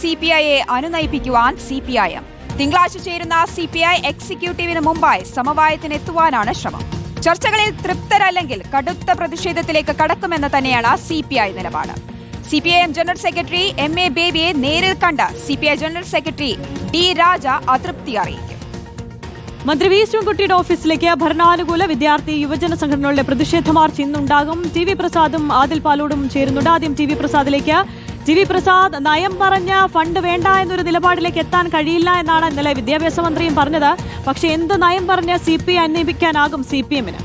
C P ഐയെ അനുനയിപ്പിക്കുവാൻ C P I M. തിങ്കളാഴ്ച ചേരുന്ന സി പി ഐ എക്സിക്യൂട്ടീവിന് മുമ്പായി സമവായത്തിനെത്തുവാനാണ് ശ്രമം. ചർച്ചകളിൽ തൃപ്തരല്ലെങ്കിൽ കടുത്ത പ്രതിഷേധത്തിലേക്ക് കടക്കുമെന്ന് തന്നെയാണ് സി പി ഐ നിലപാട്. C P I M general secretary M A ബേബിയെ നേരിൽ കണ്ട C P I general secretary D Raja അതൃപ്തി അറിയിക്കും. മന്ത്രി വി ശിവൻകുട്ടിയുടെ ഓഫീസിലേക്ക് ഭരണാനുകൂല വിദ്യാർത്ഥി യുവജന സംഘടനകളുടെ പ്രതിഷേധ മാർച്ച് ഇന്നുണ്ടാകും. ടി വി പ്രസാദും ആദിൽ പാലോടും ചേരുന്നുണ്ട്. ആദ്യം ടി വി പ്രസാദിലേക്ക് ടി വി പ്രസാദ് നയം പറഞ്ഞ ഫണ്ട് വേണ്ട എന്നൊരു നിലപാടിലേക്ക് എത്താൻ കഴിയില്ല എന്നാണ് ഇന്നലെ വിദ്യാഭ്യാസ മന്ത്രിയും പറഞ്ഞത്. പക്ഷേ എന്ത് നയം പറഞ്ഞ് സി പി ഐ അന്വേഷിക്കാനാകും സി പി എമ്മിന്?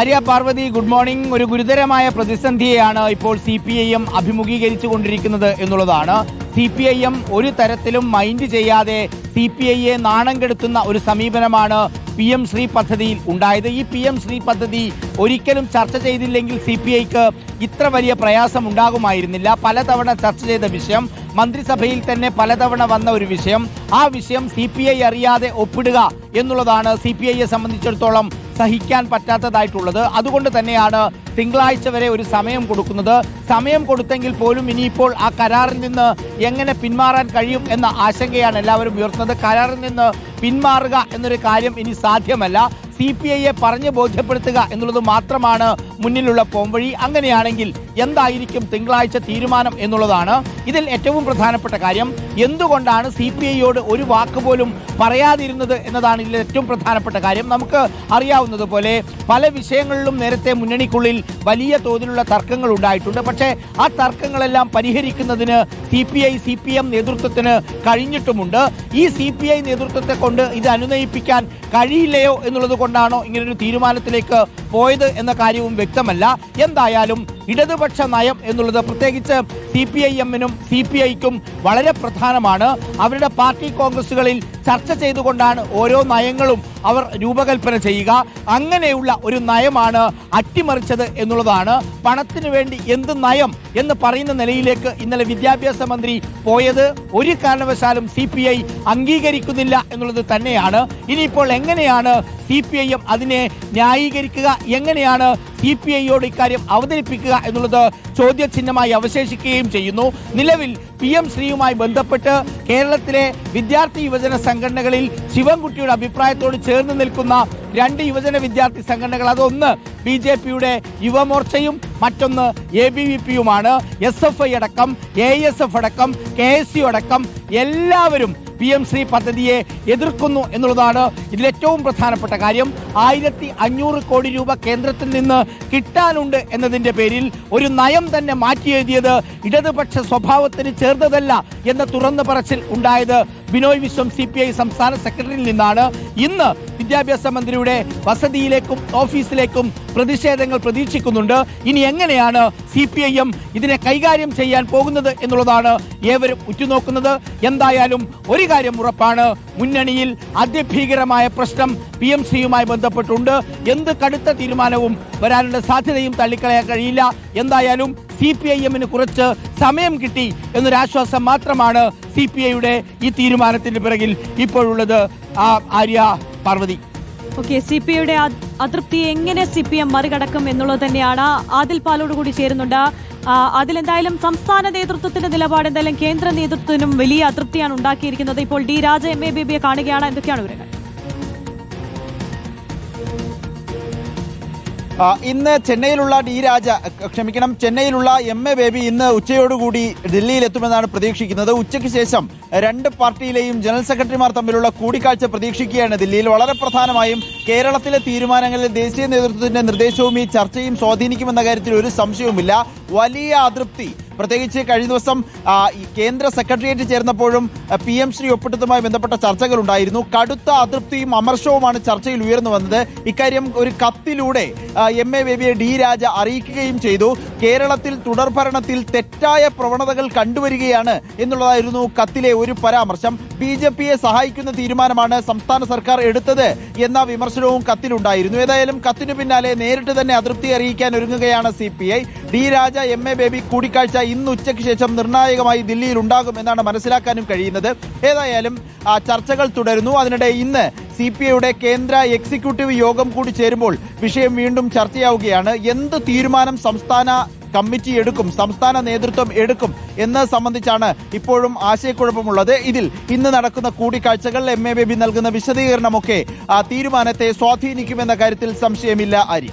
ആര്യ പാർവതി ഗുഡ് മോർണിംഗ് ഒരു ഗുരുതരമായ പ്രതിസന്ധിയെയാണ് ഇപ്പോൾ സി പി ഐ എം അഭിമുഖീകരിച്ചു കൊണ്ടിരിക്കുന്നത് എന്നുള്ളതാണ്. സി പി ഐ എം ഒരു തരത്തിലും മൈൻഡ് ചെയ്യാതെ സി പി ഐയെ നാണം കെടുത്തുന്ന ഒരു സമീപനമാണ് പി എം ശ്രീ പദ്ധതിയിൽ ഉണ്ടായത്. ഈ പി എം ശ്രീ പദ്ധതി ഒരിക്കലും ചർച്ച ചെയ്തില്ലെങ്കിൽ സി പി ഐക്ക് ഇത്ര വലിയ പ്രയാസം ഉണ്ടാകുമായിരുന്നില്ല. പലതവണ ചർച്ച ചെയ്ത വിഷയം മന്ത്രിസഭയിൽ തന്നെ പലതവണ വന്ന ഒരു വിഷയം. ആ വിഷയം സി പി ഐ അറിയാതെ ഒപ്പിടുക എന്നുള്ളതാണ് സി പി ഐയെ സംബന്ധിച്ചിടത്തോളം സഹിക്കാൻ പറ്റാത്തതായിട്ടുള്ളത്. അതുകൊണ്ട് തന്നെയാണ് തിങ്കളാഴ്ച വരെ ഒരു സമയം കൊടുക്കുന്നത്. സമയം കൊടുത്തെങ്കിൽ പോലും ഇനിയിപ്പോൾ ആ കരാറിൽ നിന്ന് എങ്ങനെ പിന്മാറാൻ കഴിയും എന്ന ആശങ്കയാണ് എല്ലാവരും ഉയർത്തുന്നത്. കരാറിൽ നിന്ന് പിന്മാറുക എന്നൊരു കാര്യം ഇനി സാധ്യമല്ല. സി പി ഐയെ പറഞ്ഞ് ബോധ്യപ്പെടുത്തുക എന്നുള്ളത് മാത്രമാണ് മുന്നിലുള്ള പോംവഴി. അങ്ങനെയാണെങ്കിൽ എന്തായിരിക്കും തിങ്കളാഴ്ച തീരുമാനം എന്നുള്ളതാണ്. ഇതിൽ ഏറ്റവും പ്രധാനപ്പെട്ട കാര്യം എന്തുകൊണ്ടാണ് സി പി ഐയോട് ഒരു വാക്ക് പോലും പറയാതിരുന്നത് എന്നതാണ് ഇതിൽ ഏറ്റവും പ്രധാനപ്പെട്ട കാര്യം. നമുക്ക് അറിയാവുന്നതുപോലെ പല വിഷയങ്ങളിലും നേരത്തെ മുന്നണിക്കുള്ളിൽ വലിയ തോതിലുള്ള തർക്കങ്ങൾ ഉണ്ടായിട്ടുണ്ട്. പക്ഷേ ആ തർക്കങ്ങളെല്ലാം പരിഹരിക്കുന്നതിന് C P I C P M നേതൃത്വത്തിന് കഴിഞ്ഞിട്ടുമുണ്ട്. ഈ സി പി ഐ നേതൃത്വത്തെ കൊണ്ട് ഇത് അനുനയിപ്പിക്കാൻ കഴിയില്ലയോ എന്നുള്ളത് കൊണ്ടാണോ ഇങ്ങനൊരു തീരുമാനത്തിലേക്ക് പോയത് എന്ന കാര്യവും വ്യക്തമല്ല. എന്തായാലും ഇടതുപക്ഷ നയം എന്നുള്ളത് പ്രത്യേകിച്ച് സി പി ഐ എമ്മിനും സി പി ഐക്കും വളരെ പ്രധാനമാണ്. അവരുടെ പാർട്ടി കോൺഗ്രസുകളിൽ ചർച്ച ചെയ്തുകൊണ്ടാണ് ഓരോ നയങ്ങളും അവർ രൂപകൽപ്പന ചെയ്യുക. അങ്ങനെയുള്ള ഒരു നയമാണ് അട്ടിമറിച്ചത് എന്നുള്ളതാണ്. പണത്തിന് വേണ്ടി എന്ത് നയം എന്ന് പറയുന്ന നിലയിലേക്ക് ഇന്നലെ വിദ്യാഭ്യാസ മന്ത്രി പോയത്. ഒരു കാരണവശാലും സി പി ഐ അംഗീകരിക്കുന്നില്ല എന്നുള്ളത് തന്നെയാണ്. ഇനിയിപ്പോൾ എങ്ങനെയാണ് സി പി ഐ എം അതിനെ ന്യായീകരിക്കുക? എങ്ങനെയാണ് സി പി ഐയോട് ഇക്കാര്യം അവതരിപ്പിക്കുക എന്നുള്ളത് ചോദ്യചിഹ്നമായി അവശേഷിക്കുകയും ചെയ്യുന്നു. നിലവിൽ പി എം ശ്രീയുമായി ബന്ധപ്പെട്ട് കേരളത്തിലെ വിദ്യാർത്ഥി യുവജന സംഘടനകളിൽ ശിവൻകുട്ടിയുടെ അഭിപ്രായത്തോട് ചേർന്ന് നിൽക്കുന്ന രണ്ട് യുവജന വിദ്യാർത്ഥി സംഘടനകൾ അതൊന്ന് ബി ജെ പിയുടെ യുവമോർച്ചയും മറ്റൊന്ന് എ ബി വി പിയുമാണ് എസ് എഫ് ഐ അടക്കം എ എസ് എഫ് അടക്കം കെ എസ് യു അടക്കം എല്ലാവരും പി എം ശ്രീ പദ്ധതിയെ എതിർക്കുന്നു എന്നുള്ളതാണ് ഇതിലേറ്റവും പ്രധാനപ്പെട്ട കാര്യം. ആയിരത്തി അഞ്ഞൂറ് കോടി രൂപ കേന്ദ്രത്തിൽ നിന്ന് കിട്ടാനുണ്ട് എന്നതിന്റെ പേരിൽ ഒരു നയം തന്നെ മാറ്റി എഴുതിയത് ഇടതുപക്ഷ സ്വഭാവത്തിന് ചേർന്നതല്ല എന്ന തുറന്നു പറച്ചിൽ ഉണ്ടായത് Binoy Viswam C P I സംസ്ഥാന സെക്രട്ടറിയിൽ നിന്നാണ്. ഇന്ന് വിദ്യാഭ്യാസ മന്ത്രിയുടെ വസതിയിലേക്കും ഓഫീസിലേക്കും പ്രതിഷേധങ്ങൾ പ്രതീക്ഷിക്കുന്നുണ്ട്. ഇനി എങ്ങനെയാണ് സി പി ഐ എം ഇതിനെ കൈകാര്യം ചെയ്യാൻ പോകുന്നത് എന്നുള്ളതാണ് ഏവരും ഉറ്റുനോക്കുന്നത്. എന്തായാലും ഒരു കാര്യം ഉറപ്പാണ്. മുന്നണിയിൽ അതിഭീകരമായ പ്രശ്നം പി എം സിയുമായി ബന്ധപ്പെട്ടുണ്ട്. എന്ത് കടുത്ത തീരുമാനവും വരാനുള്ള സാധ്യതയും തള്ളിക്കളയാൻ കഴിയില്ല. എന്തായാലും സി പി ഐ എമ്മിന് കുറച്ച് സമയം കിട്ടി എന്നൊരാശ്വാസം മാത്രമാണ് സി പി ഐയുടെ ഈ തീരുമാനത്തിന് പിറകിൽ ഇപ്പോഴുള്ളത് Arya Parvathy. Okay C P ഐയുടെ അതൃപ്തി എങ്ങനെ സി പി എം മറികടക്കും എന്നുള്ളത് തന്നെയാണ് ആദിൽ പാലോട് കൂടി ചേരുന്നുണ്ട്. അതിലെന്തായാലും സംസ്ഥാന നേതൃത്വത്തിന്റെ നിലപാട് എന്തായാലും കേന്ദ്ര നേതൃത്വത്തിനും വലിയ അതൃപ്തിയാണ് ഉണ്ടാക്കിയിരിക്കുന്നത്. ഇപ്പോൾ D Raja M A B ബിയെ കാണുകയാണ്. എന്തൊക്കെയാണ് വിവരങ്ങൾ? ഇന്ന് ചെന്നൈയിലുള്ള ഡി രാജ ക്ഷമിക്കണം ചെന്നൈയിലുള്ള എം എ ബേബി ഇന്ന് ഉച്ചയോടുകൂടി ഡൽഹിയിലെത്തുമെന്നാണ് പ്രതീക്ഷിക്കുന്നത്. ഉച്ചയ്ക്ക് ശേഷം രണ്ട് പാർട്ടിയിലെയും ജനറൽ സെക്രട്ടറിമാർ തമ്മിലുള്ള കൂടിക്കാഴ്ച പ്രതീക്ഷിക്കുകയാണ് ദില്ലിയിൽ വളരെ പ്രധാനമായും കേരളത്തിലെ തീരുമാനങ്ങളിൽ ദേശീയ നേതൃത്വത്തിന്റെ നിർദ്ദേശവും ഈ ചർച്ചയും സ്വാധീനിക്കുമെന്ന കാര്യത്തിൽ ഒരു സംശയവുമില്ല. വലിയ അതൃപ്തി പ്രത്യേകിച്ച് കഴിഞ്ഞ ദിവസം കേന്ദ്ര സെക്രട്ടേറിയറ്റ് ചേർന്നപ്പോഴും പി എം ശ്രീ ഒപ്പിട്ടതുമായി ബന്ധപ്പെട്ട ചർച്ചകൾ ഉണ്ടായിരുന്നു കടുത്ത അതൃപ്തിയും അമർഷവുമാണ് ചർച്ചയിൽ ഉയർന്നു വന്നത്. ഇക്കാര്യം ഒരു കത്തിലൂടെ എം എ ബേബിയെ ഡി രാജ അറിയിക്കുകയും ചെയ്തു. കേരളത്തിൽ തുടർഭരണത്തിൽ തെറ്റായ പ്രവണതകൾ കണ്ടുവരികയാണ് എന്നുള്ളതായിരുന്നു കത്തിലെ ഒരു പരാമർശം. ബി ജെ പിയെ സഹായിക്കുന്ന തീരുമാനമാണ് സംസ്ഥാന സർക്കാർ എടുത്തത് എന്ന വിമർശനവും കത്തിലുണ്ടായിരുന്നു. ഏതായാലും കത്തിനു പിന്നാലെ നേരിട്ട് തന്നെ അതൃപ്തി അറിയിക്കാൻ ഒരുങ്ങുകയാണ് C P I. D Raja M A Baby കൂടിക്കാഴ്ച ഇന്ന് ഉച്ചയ്ക്ക് ശേഷം നിർണായകമായി ദില്ലിയിൽ ഉണ്ടാകും എന്നാണ് മനസ്സിലാക്കാനും കഴിയുന്നത്. ഏതായാലും ചർച്ചകൾ തുടരുന്നു. അതിനിടെ ഇന്ന് സി പി ഐയുടെ കേന്ദ്ര എക്സിക്യൂട്ടീവ് യോഗം കൂടി ചേരുമ്പോൾ വിഷയം വീണ്ടും ചർച്ചയാവുകയാണ്. എന്ത് തീരുമാനം സംസ്ഥാന കമ്മിറ്റി എടുക്കും സംസ്ഥാന നേതൃത്വം എടുക്കും എന്ന് സംബന്ധിച്ചാണ് ഇപ്പോഴും ആശയക്കുഴപ്പമുള്ളത്. ഇതിൽ ഇന്ന് നടക്കുന്ന കൂടിക്കാഴ്ചകൾ എം എ ബേബി നൽകുന്ന വിശദീകരണമൊക്കെ ആ തീരുമാനത്തെ സ്വാധീനിക്കുമെന്ന കാര്യത്തിൽ സംശയമില്ല ആര്യ.